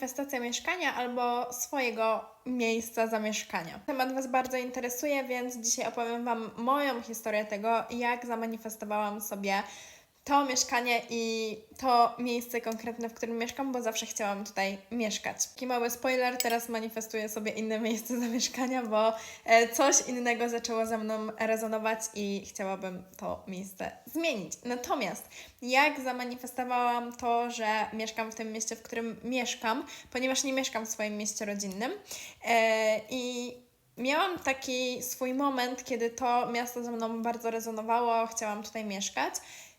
manifestacja mieszkania albo swojego miejsca zamieszkania. Temat Was bardzo interesuje, więc dzisiaj opowiem Wam moją historię tego, jak zamanifestowałam sobie to mieszkanie i to miejsce konkretne, w którym mieszkam, bo zawsze chciałam tutaj mieszkać. Taki mały spoiler, teraz manifestuję sobie inne miejsce zamieszkania, bo e, coś innego zaczęło ze mną rezonować i chciałabym to miejsce zmienić. Natomiast jak zamanifestowałam to, że mieszkam w tym mieście, w którym mieszkam, ponieważ nie mieszkam w swoim mieście rodzinnym e, i Miałam taki swój moment, kiedy to miasto ze mną bardzo rezonowało, chciałam tutaj mieszkać,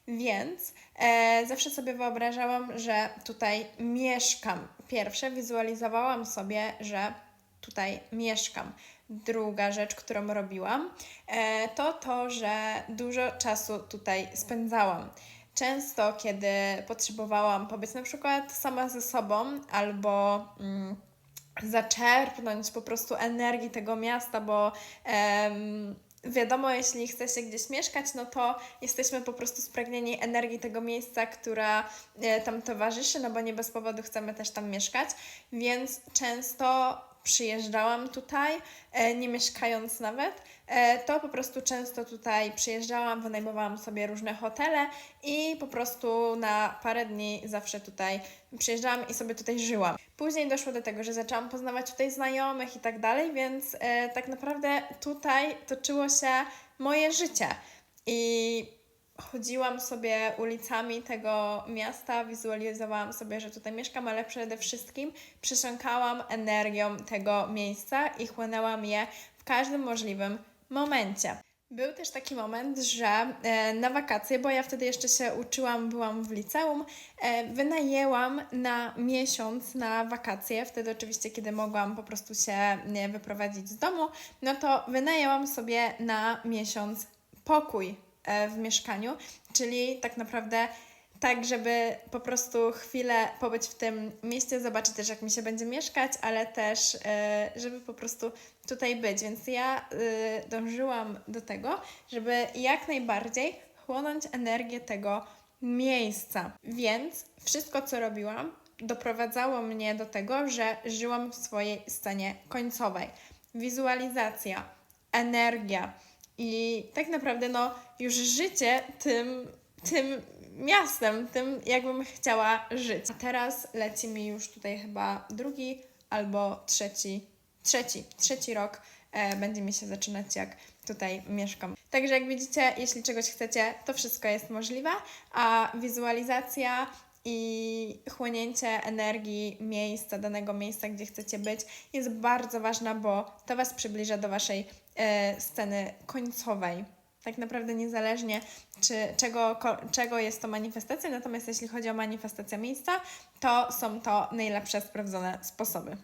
więc e, zawsze sobie wyobrażałam, że tutaj mieszkam. Pierwsze wizualizowałam sobie, że tutaj mieszkam. Druga rzecz, którą robiłam, e, to to, że dużo czasu tutaj spędzałam. Często, kiedy potrzebowałam pobyć na przykład sama ze sobą albo. Mm, zaczerpnąć po prostu energii tego miasta, bo em, wiadomo, jeśli chce się gdzieś mieszkać, no to jesteśmy po prostu spragnieni energii tego miejsca, która e, tam towarzyszy, no bo nie bez powodu chcemy też tam mieszkać, więc często przyjeżdżałam tutaj, e, nie mieszkając nawet, e, to po prostu często tutaj przyjeżdżałam, wynajmowałam sobie różne hotele i po prostu na parę dni zawsze tutaj przyjeżdżałam i sobie tutaj żyłam. Później doszło do tego, że zaczęłam poznawać tutaj znajomych i tak dalej, więc e, tak naprawdę tutaj toczyło się moje życie. I chodziłam sobie ulicami tego miasta, wizualizowałam sobie, że tutaj mieszkam, ale przede wszystkim przesiąkałam energią tego miejsca i chłonęłam je w każdym możliwym momencie. Był też taki moment, że e, na wakacje, bo ja wtedy jeszcze się uczyłam, byłam w liceum, e, wynajęłam na miesiąc na wakacje, wtedy oczywiście, kiedy mogłam po prostu się wyprowadzić z domu, no to wynajęłam sobie na miesiąc pokój w mieszkaniu, czyli tak naprawdę tak, żeby po prostu chwilę pobyć w tym mieście, zobaczyć też, jak mi się będzie mieszkać, ale też, e, żeby po prostu tutaj być. Więc ja e, dążyłam do tego, żeby jak najbardziej chłonąć energię tego miejsca. Więc wszystko, co robiłam, doprowadzało mnie do tego, że żyłam w swojej scenie końcowej. Wizualizacja, energia i tak naprawdę no już życie tym, tym miastem, tym jakbym chciała żyć. A teraz leci mi już tutaj chyba drugi albo trzeci, trzeci, trzeci rok e, będzie mi się zaczynać, jak tutaj mieszkam. Także jak widzicie, jeśli czegoś chcecie, to wszystko jest możliwe, a wizualizacja i chłonięcie energii miejsca, danego miejsca, gdzie chcecie być, jest bardzo ważna, bo to Was przybliża do Waszej e, sceny końcowej. Tak naprawdę niezależnie, czy, czego, ko, czego jest to manifestacja, natomiast jeśli chodzi o manifestację miejsca, to są to najlepsze sprawdzone sposoby.